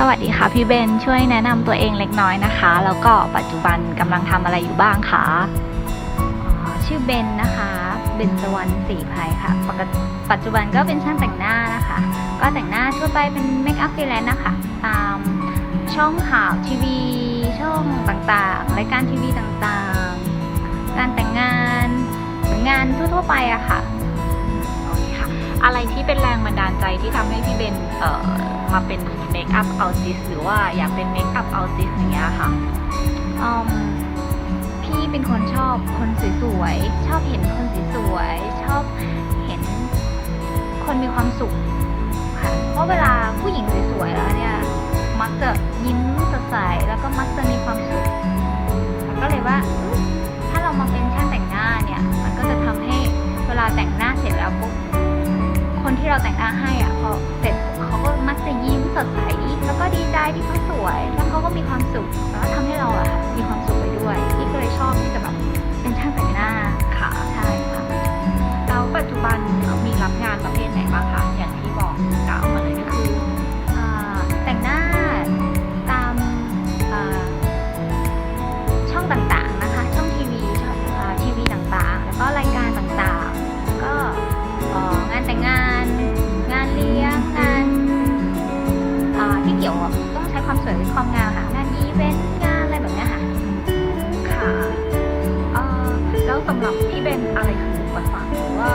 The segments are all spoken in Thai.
สวัสดีค่ะพี่เบนช่วยแนะนำตัวเองเล็กน้อยนะคะ แล้วก็ปัจจุบันกำลังทำอะไรอยู่บ้างคะชื่อเบนนะคะเบนสวรรณศรีภัยค่ะปกติปัจจุบันก็เป็นช่างแต่งหน้านะคะ ก็แต่งหน้าทั่วไปเป็นเมคอัพฟรีแลนซ์นะคะ ตามช่องข่าวทีวีช่องต่างๆรายการทีวีต่างๆ การแต่งงานหรืองานทั่วๆไปอะค่ะโอเคค่ะ อะไรที่เป็นแรงบันดาลใจที่ทำให้พี่เบนเอ่อมาเป็นเมคอัพอาร์ติสหรือว่าอยากเป็นเมคอัพอาร์ติสอย่างเงี้ยค่ะอืมพี่เป็นคนชอบคนสวยๆชอบเห็นคนสวยๆชอบเห็นคนมีความสุขค่ะ เพราะเวลาผู้หญิงสวยๆแล้วเนี่ย มักจะยิ้มสดใสแล้วก็มักจะมีความสุข แต่งหน้าให้อะพอเสร็จเขาก็มักจะยิ้มสดใสแล้วก็ดีใจที่เขาสวย แล้วเขาก็มีความ ต้องใช้ความสวยหรือความงามค่ะงานอีเวนต์งานอะไรแบบเนี้ยค่ะค่ะเอ่อแล้วสำหรับพี่เบนอะไรคืออุปสรรคหรือว่า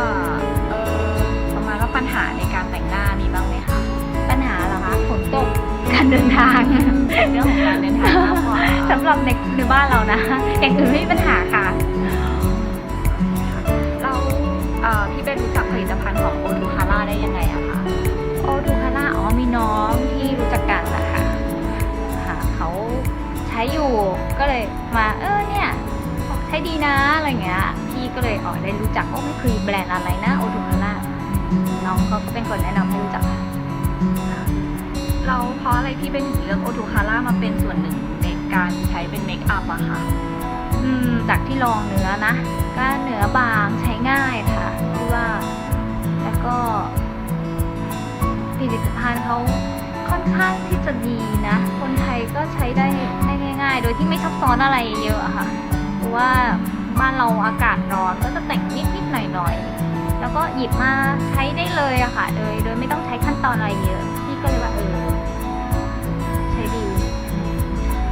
เอ่อประมาณว่าปัญหาในการแต่งหน้ามีบ้างไหมคะปัญหาเหรอคะฝนตกการเดินทาง เรื่องของการเดินทางมากกว่า สำหรับในในบ้านเรานะอย่างอื่นไม่มีปัญหาค่ะ อยู่ ก็เลยมาเออเนี่ยใช้ดีนะอะไรเงี้ย พี่ก็เลยอ๋อได้รู้จักว่ามันคือแบรนด์อะไรนะโอดูคาร่าน้องเขาก็เป็นคนแนะนำให้รู้จักค่ะเราเพราะอะไรพี่เป็นถึงเลือกโอทูคาร่ามาเป็นส่วนหนึ่งในการใช้เป็นเมคอัพอะคะอืมจากที่ลองเนื้อนะ ก็เนื้อบางใช้ง่ายค่ะที่ว่า แล้วก็ผลิตภัณฑ์เขาค่อนข้างที่จะดีนะ คนไทยก็ใช้ได้ได้ง่ายๆ โดยที่ไม่ซับซ้อนอะไรเยอะค่ะเพราะว่าบ้านเราอากาศร้อนก็จะแต่งนิดๆหน่อยๆแล้วก็หยิบมาใช้ได้เลยอะค่ะ โดยโดยไม่ต้องใช้ขั้นตอนอะไรเยอะพี่ก็เลยว่าเออใช้ดี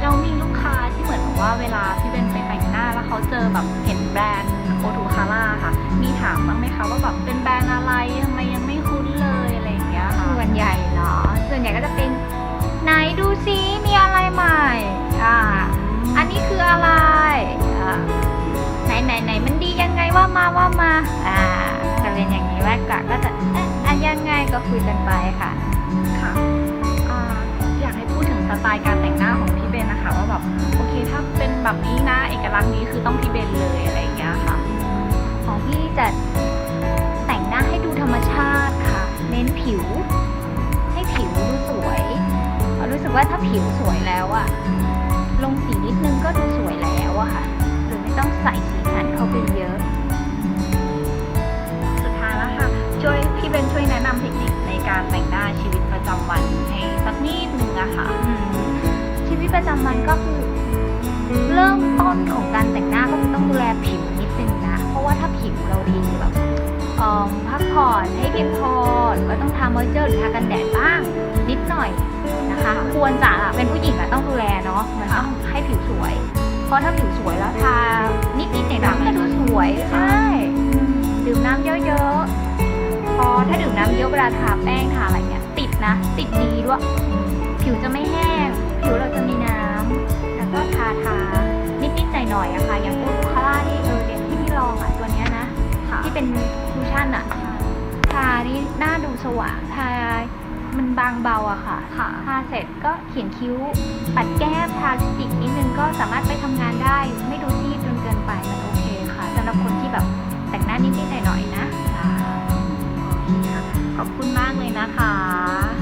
เรามีลูกค้าที่เหมือนกับว่าเวลาพี่เบนไปแต่งหน้าแล้วเขาเจอแบบเห็นแบรนด์โอทูคาร่าค่ะ มีถามบ้างไหมคะว่าแบบ มาว่ามาอ่าจะเป็นอย่างนี้มากกว่าก็จะเอ๊ะอันยังไงก็คุยกันไปค่ะค่ะอ่าอยากให้พูดถึงสไตล์การแต่งหน้าของพี่เบนนะคะ ว่าแบบโอเคถ้าเป็นแบบนี้นะเอกลักษณ์นี้คือต้องพี่เบนเลยอะไรอย่างเงี้ยค่ะ ของพี่จะแต่งหน้าให้ดูธรรมชาติค่ะ เน้นผิว ให้ผิวดูสวยเรารู้สึกว่าถ้าผิวสวยแล้วอะลงสีนิดนึงก็ดูสวยแล้วอะค่ะ หรือไม่ต้องใส่สีสันเข้าไปเยอะ การแต่งหน้าชีวิตประจำวันให้สักนิดนึงอะค่ะอืมชีวิตประจำวันก็คือ เริ่มต้นของการแต่งหน้าก็คือต้องดูแลผิวนิดนึงนะ เพราะว่าถ้าผิวเราดีแบบเอิ่มพักผ่อนให้เพียงพอหรือว่าต้องทามอยเจอร์หรือทากันแดดบ้าง นิดหน่อยนะคะ ควรจะอะเป็นผู้หญิงอะต้องดูแลเนาะมันต้องให้ผิวสวย เพราะถ้าผิวสวยแล้วทานิดนิดๆหน่อยๆก็ดูสวยใช่ดื่มน้ำเยอะๆพ อถ้าดื่มน้ำเยอะเวลาทาแป้งทาอะไรเนี่ยติดนะ ติดดีด้วย ผิวจะไม่แห้ง ผิวเราจะมีน้ำแล้วก็ทาทานิดๆหน่อยๆอะค่ะ อย่างพวกคาร่าที่เออเนี่ยที่พี่ลองอะตัวเนี้ยนะค่ะที่เป็นคูชั่นอะทานี่หน้าดูสว่างทามันบางเบาอะค่ะค่ะ ทาเสร็จก็เขียนคิ้ว ปัดแก้มทาลิปสติกนิดนึงก็สามารถไปทำงานได้ ไม่ดูซีดจนเกินไปมันโอเคค่ะสำหรับคนที่แบบแต่งหน้านิดๆหน่อย ขอบคุณมากเลยนะคะ